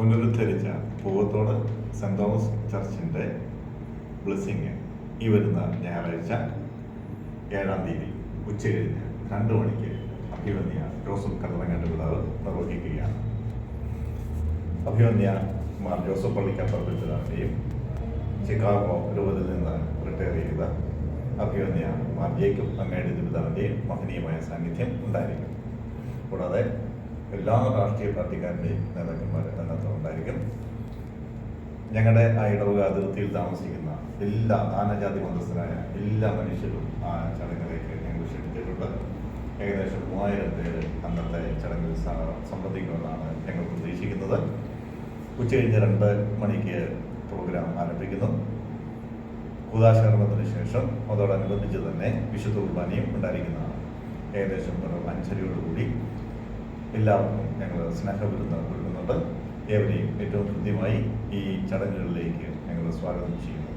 പുനരുദ്ധരിച്ച പൂവത്തോട് saint Thomas ചർച്ചിന്റെ blessing ഈ വരുന്ന ഞായറാഴ്ച ഏഴാം തീയതി ഉച്ചകഴിഞ്ഞ് രണ്ട് മണിക്ക് അഭിവന്യ ജോസഫ് കല്ലറങ്ങാട്ട് പിതാവ് നിർവഹിക്കുകയാണ്. അഭിവന്യ മാർ ജോസഫ് പള്ളിക്കപ്പർ പിതാവിന്റെയും ചിക്കാഗോ രൂപത്തിൽ നിന്ന് റിട്ടയർ ചെയ്ത അഭിവന്യ മാർ ജേക്കബ് അങ്ങയുടെ പിതാവിന്റെയും മഹനീയമായ സാന്നിധ്യം ഉണ്ടായിരിക്കും. കൂടാതെ എല്ലാ രാഷ്ട്രീയ പാർട്ടിക്കാരുടെയും നേതാക്കന്മാർ അതിനകത്ത് ഉണ്ടായിരിക്കും. ഞങ്ങളുടെ ആ ഇടവക അതിർത്തിയിൽ താമസിക്കുന്ന എല്ലാ ആനജാതി മതസ്ഥരായ എല്ലാ മനുഷ്യരും ആ ചടങ്ങിലേക്ക് ഞങ്ങൾ ക്ഷണിച്ചിട്ടുണ്ട്. ഏകദേശം മൂവായിരം പേര് അന്നത്തെ ചടങ്ങിൽ സംബന്ധിക്കുമെന്നാണ് ഞങ്ങൾ പ്രതീക്ഷിക്കുന്നത്. ഉച്ചകഴിഞ്ഞ് രണ്ട് മണിക്ക് പ്രോഗ്രാം ആരംഭിക്കുന്നു. ഉദാശകർമ്മത്തിന് ശേഷം അതോടനുബന്ധിച്ച് തന്നെ വിശുദ്ധ കുർബാനയും ഉണ്ടായിരിക്കുന്നതാണ്. ഏകദേശം ഒരു അഞ്ചരയോടുകൂടി എല്ലാവർക്കും ഞങ്ങൾ സ്നേഹവിരുന്ന് കൊടുക്കുന്നുണ്ട് ഏവരെയും ഏറ്റവും ഹൃദ്യമായി ഈ ചടങ്ങുകളിലേക്ക് ഞങ്ങൾ സ്വാഗതം ചെയ്യുന്നു.